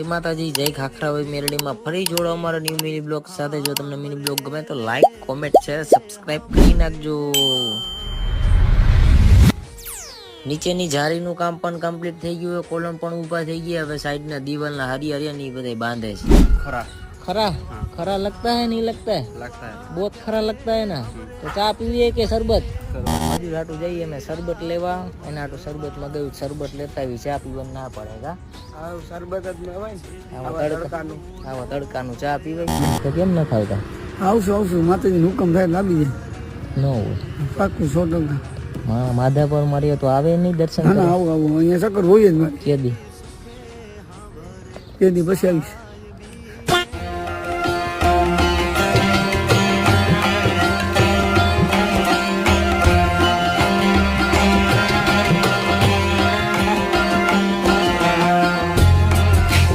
એ માતાજી જય ખાખરાભાઈ મેરડીમાં ફરી જોડો અમારા ન્યૂ મિની બ્લોગ સાથે. જો તમને મિની બ્લોગ ગમે તો લાઈક કોમેન્ટ શેર સબસ્ક્રાઈબ કરી નાખજો. નીચેની જારીનું કામ પણ કમ્પ્લીટ થઈ ગયું કોલમ પણ ઊભા થઈ ગયા. હવે સાઈડના દિવાલના હરી હરિયાની બધા બાંધે છે. ખરા. ખરા? ખરા લગતા હે નહીં લગતા હે? લગતા હે. બહુત ખરા લગતા હે ના? તો ચા પીવીએ કે શરબત? હજી રાટું જઈએ અમે શરબત લેવા. એના આટું શરબત મગાવ્યું શરબત લેતા આવી ચા પીવાનું ના પડે કા? આ શરબત જ મેવાય આવા તડકા. આવા તડકાનું ચા પીવાય તો કેમ ન ખાવતા? આવશું આવશું માતાજી હુકમ થાય લાવી દે. ન હોય. પાકું સો ટકા. હા માધાપર મારીએ તો આવે નહીં દર્શન ના આવું આવું. અહીંયા સકર હોય જ મારે. કેદી? તે પછી આવીશ.